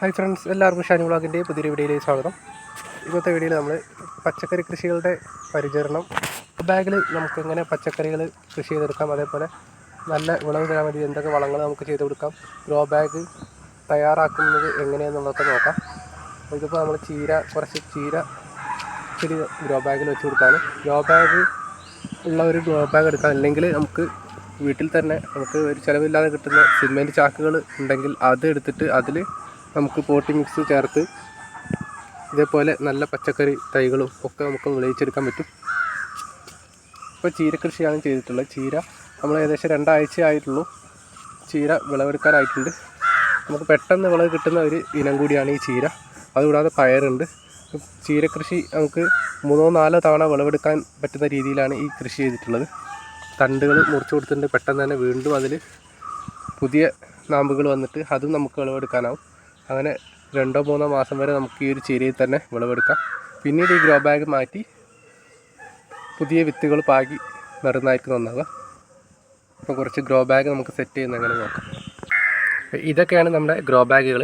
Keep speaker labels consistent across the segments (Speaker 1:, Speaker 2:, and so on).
Speaker 1: Hi friends എല്ലാവർക്കും ഷാനി വ്ളോഗിന്റെ പുതിയൊരു വീഡിയോയിലേക്ക് സ്വാഗതം. ഇന്നത്തെ വീഡിയോയിൽ നമ്മൾ പച്ചക്കറി കൃഷികളുടെ പരിചരണം. ബാഗിൽ നമുക്ക് എങ്ങനെ പച്ചക്കറികൾ കൃഷി ചെയ്തെടുക്കാം അതേപോലെ നല്ല വിളവ് തരാൻ വേണ്ടി എന്തൊക്കെ വളങ്ങൾ നമുക്ക് ചെയ്ത് കൊടുക്കാം ഗ്രോ ബാഗ് തയ്യാറാക്കുന്നത് എങ്ങനെയാണെന്നുള്ളതൊക്കെ നോക്കാം. ഇതിപ്പോൾ നമ്മൾ ചീര കുറച്ച് ചീര ചെടി ഗ്രോ ബാഗിൽ വെച്ച് കൊടുത്താണ്. ഗ്രോ ബാഗ് ഉള്ള ഒരു ഗ്രോ ബാഗ് എടുക്കാം. അല്ലെങ്കിൽ നമുക്ക് വീട്ടിൽ തന്നെ നമുക്ക് ഒരു ചിലവില്ലാതെ കിട്ടുന്ന സിമെന്റ് ചാക്കുകൾ ഉണ്ടെങ്കിൽ അത് എടുത്തിട്ട് അതിൽ നമുക്ക് പോട്ടി മിക്സ് ചേർത്ത് ഇതേപോലെ നല്ല പച്ചക്കറി തൈകളും ഒക്കെ നമുക്ക് വിളയിച്ചെടുക്കാൻ പറ്റും. ഇപ്പോൾ ചീര കൃഷിയാണ് ചെയ്തിട്ടുള്ളത്. ചീര നമ്മൾ ഏകദേശം രണ്ടാഴ്ച ആയിട്ടുള്ളൂ ചീര വിളവെടുക്കാനായിട്ടുണ്ട്. നമുക്ക് പെട്ടെന്ന് വിളവ് കിട്ടുന്ന ഒരു ഇനം കൂടിയാണ് ഈ ചീര. അതുകൂടാതെ പയറുണ്ട്. ചീര കൃഷി നമുക്ക് മൂന്നോ നാലോ തവണ വിളവെടുക്കാൻ പറ്റുന്ന രീതിയിലാണ് ഈ കൃഷി ചെയ്തിട്ടുള്ളത്. തണ്ടുകൾ മുറിച്ചു കൊടുത്തിട്ടുണ്ട്. പെട്ടെന്ന് തന്നെ വീണ്ടും അതിൽ പുതിയ നാമ്പുകൾ വന്നിട്ട് അതും നമുക്ക് വിളവെടുക്കാനാവും. അങ്ങനെ രണ്ടോ മൂന്നോ മാസം വരെ നമുക്ക് ഈ ഒരു ചീരയിൽ തന്നെ വിളവെടുക്കാം. പിന്നീട് ഈ ഗ്രോ ബാഗ് മാറ്റി പുതിയ വിത്തുകൾ പാകി നടുന്നതായിരിക്കും നന്നാവുക. അപ്പോൾ കുറച്ച് ഗ്രോ ബാഗ് നമുക്ക് സെറ്റ് ചെയ്യുന്ന അങ്ങനെ നോക്കാം. ഇതൊക്കെയാണ് നമ്മുടെ ഗ്രോ ബാഗുകൾ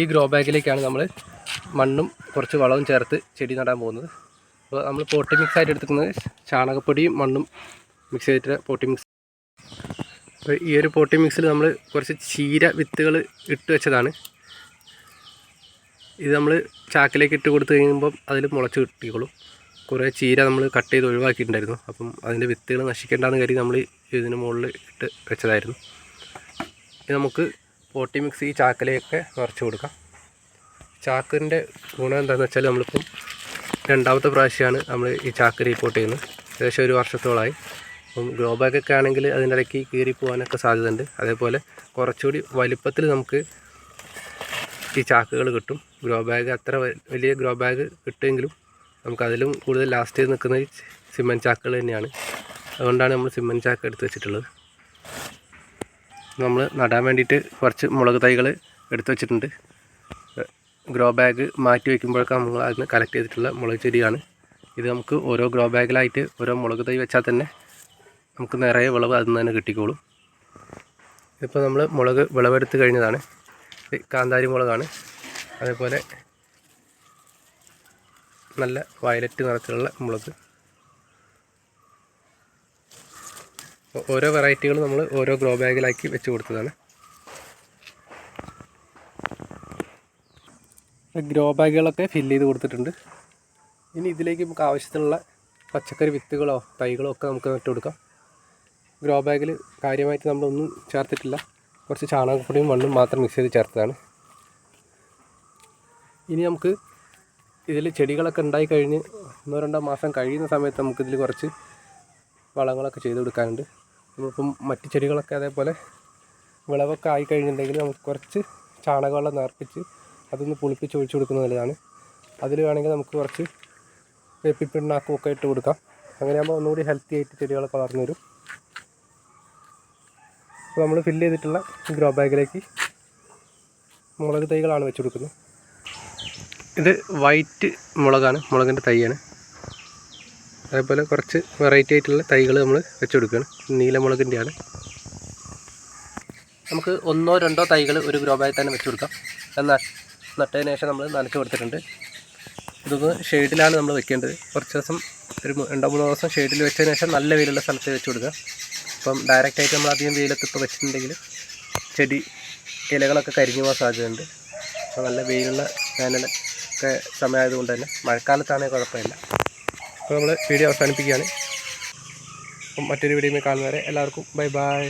Speaker 1: ഈ ഗ്രോ ബാഗിലേക്കാണ് നമ്മൾ മണ്ണും കുറച്ച് വളവും ചേർത്ത് ചെടി നടാൻ പോകുന്നത്. അപ്പോൾ നമ്മൾ പോട്ടി മിക്സ് ആയിട്ട് എടുക്കുന്നത് ചാണകപ്പൊടിയും മണ്ണും മിക്സ് ചെയ്തിട്ട് പോട്ടി മിക്സ് അപ്പോൾ ഈ ഒരു പോട്ടി മിക്സിൽ നമ്മൾ കുറച്ച് ചീര വിത്തുകൾ ഇട്ട് വെച്ചതാണ്. ഇത് നമ്മൾ ചാക്കിലേക്ക് ഇട്ട് കൊടുത്തു കഴിയുമ്പം അതിൽ മുളച്ച് കിട്ടിക്കോളും. കുറേ ചീര നമ്മൾ കട്ട് ചെയ്ത് ഒഴിവാക്കിയിട്ടുണ്ടായിരുന്നു. അപ്പം അതിന്റെ വിത്തുകൾ നശിക്കേണ്ടെന്ന് കരുതി നമ്മൾ ഇതിന് മുകളിൽ ഇട്ട് വെച്ചതായിരുന്നു. ഇനി നമുക്ക് പോട്ടി മിക്സ് ഈ ചാക്കിലേക്ക് നിറച്ച് കൊടുക്കാം. ചാക്കിന്റെ ഗുണം എന്താണെന്ന് വെച്ചാൽ നമ്മളിപ്പം രണ്ടാമത്തെ പ്രാവശ്യമാണ് നമ്മൾ ഈ ചാക്ക് റീപ്പോർട്ട് ചെയ്യുന്നത്. ഏകദേശം ഒരു വർഷത്തോളമായി അപ്പം ഗ്രോ ബാഗൊക്കെ ആണെങ്കിൽ അതിന്റെ ഇടയ്ക്ക് കീറി പോകാനൊക്കെ സാധ്യതയുണ്ട്. അതേപോലെ കുറച്ചുകൂടി വലിപ്പത്തിൽ നമുക്ക് ഈ ചാക്കുകൾ കിട്ടും. ഗ്രോ ബാഗ് അത്ര വലിയ ഗ്രോ ബാഗ് കിട്ടുമെങ്കിലും നമുക്ക് അതിലും കൂടുതൽ ലാസ്റ്റ് നിൽക്കുന്ന ഈ സിമെന്റ് ചാക്കുകൾ തന്നെയാണ്. അതുകൊണ്ടാണ് നമ്മൾ സിമെന്റ് ചാക്ക് എടുത്ത് വെച്ചിട്ടുള്ളത്. നമ്മൾ നടാൻ വേണ്ടിയിട്ട് കുറച്ച് മുളക് തൈകൾ എടുത്ത് വെച്ചിട്ടുണ്ട്. ഗ്രോ ബാഗ് മാറ്റി വയ്ക്കുമ്പോഴൊക്കെ നമ്മൾ അതിന് കളക്ട് ചെയ്തിട്ടുള്ള മുളക് ചെടിയാണ്. ഇത് നമുക്ക് ഓരോ ഗ്രോ ബാഗിലായിട്ട് ഓരോ മുളക് തൈ വെച്ചാൽ തന്നെ നമുക്ക് നിറയെ വിളവ് അതിൽ നിന്ന് തന്നെ കിട്ടിക്കോളും. ഇപ്പോൾ നമ്മൾ മുളക് വിളവെടുത്ത് കഴിഞ്ഞതാണ്. കാന്താരി മുളകാണ് അതേപോലെ നല്ല വയലറ്റ് നിറത്തിലുള്ള മുളക്. ഓരോ വെറൈറ്റികൾ നമ്മൾ ഓരോ ഗ്രോ ബാഗിലാക്കി വെച്ച് കൊടുത്തതാണ്. ഗ്രോ ബാഗുകളൊക്കെ ഫില്ല് ചെയ്ത് കൊടുത്തിട്ടുണ്ട്. ഇനി ഇതിലേക്ക് നമുക്ക് ആവശ്യത്തിനുള്ള പച്ചക്കറി വിത്തുകളോ തൈകളോ ഒക്കെ നമുക്ക് നട്ടുകൊടുക്കാം ഗ്രോ ബാഗിൽ കാര്യമായിട്ട് നമ്മളൊന്നും ചേർത്തിട്ടില്ല. കുറച്ച് ചാണകപ്പൊടിയും മണ്ണും മാത്രം മിക്സ് ചെയ്ത് ചേർത്തതാണ്. ഇനി നമുക്ക് ഇതിൽ ചെടികളൊക്കെ ഉണ്ടായി കഴിഞ്ഞ് ഒന്നോ രണ്ടോ മാസം കഴിയുന്ന സമയത്ത് നമുക്കിതിൽ കുറച്ച് വളങ്ങളൊക്കെ ചെയ്ത് കൊടുക്കാനുണ്ട്. നമ്മളിപ്പം മറ്റ് ചെടികളൊക്കെ അതേപോലെ വിളവൊക്കെ ആയി കഴിഞ്ഞിട്ടുണ്ടെങ്കിൽ നമുക്ക് കുറച്ച് ചാണകവെള്ളം നേർപ്പിച്ച് അതൊന്ന് പുളിപ്പിച്ച് ഒഴിച്ചു കൊടുക്കുന്നത് നല്ലതാണ്. അതിൽ വേണമെങ്കിൽ നമുക്ക് കുറച്ച് വേപ്പിപ്പിണ്ണാക്കും ഒക്കെ ഇട്ട് കൊടുക്കാം. അങ്ങനെയാകുമ്പോൾ ഒന്നുകൂടി ഹെൽത്തി ആയിട്ട് ചെടികളൊക്കെ വളർന്നു വരും. അപ്പോൾ നമ്മൾ ഫില്ല് ചെയ്തിട്ടുള്ള ഗ്രോ ബാഗിലേക്ക് മുളക് തൈകളാണ് വെച്ച് കൊടുക്കുന്നത്. ഇത് വൈറ്റ് മുളകാണ് മുളകിന്റെ തൈയാണ്. അതേപോലെ കുറച്ച് വെറൈറ്റി ആയിട്ടുള്ള തൈകൾ നമ്മൾ വെച്ച് കൊടുക്കുകയാണ്. നീലമുളകിന്റെയാണ് നമുക്ക് ഒന്നോ രണ്ടോ തൈകൾ ഒരു ഗ്രോ ബാഗിൽ തന്നെ വെച്ച് കൊടുക്കാം. എന്നാൽ നട്ടതിന് ശേഷം നമ്മൾ നനച്ച് കൊടുത്തിട്ടുണ്ട്. ഇതൊന്ന് ഷെയ്ഡിലാണ് നമ്മൾ വെക്കേണ്ടത്. കുറച്ച് ദിവസം ഒരു രണ്ടോ മൂന്നോ ദിവസം ഷെയ്ഡിൽ വെച്ചതിന് ശേഷം നല്ല വെയിലുള്ള സ്ഥലത്ത് വെച്ച് കൊടുക്കുക. അപ്പം ഡയറക്റ്റായിട്ട് നമ്മൾ അധികം വെയിലത്ത് ഇപ്പോൾ വെച്ചിട്ടുണ്ടെങ്കിൽ ചെടി ഇലകളൊക്കെ കരിഞ്ഞു പോകാൻ സാധ്യതയുണ്ട്. അപ്പോൾ നല്ല വെയിലുള്ള വേനൽ ഒക്കെ സമയമായതുകൊണ്ട് തന്നെ മഴക്കാലത്താണെങ്കിൽ കുഴപ്പമില്ല. അപ്പോൾ നമ്മൾ വീഡിയോ അവസാനിപ്പിക്കുകയാണ്. അപ്പം മറ്റൊരു വീഡിയോ കാണുന്നവരെ എല്ലാവർക്കും ബൈ ബൈ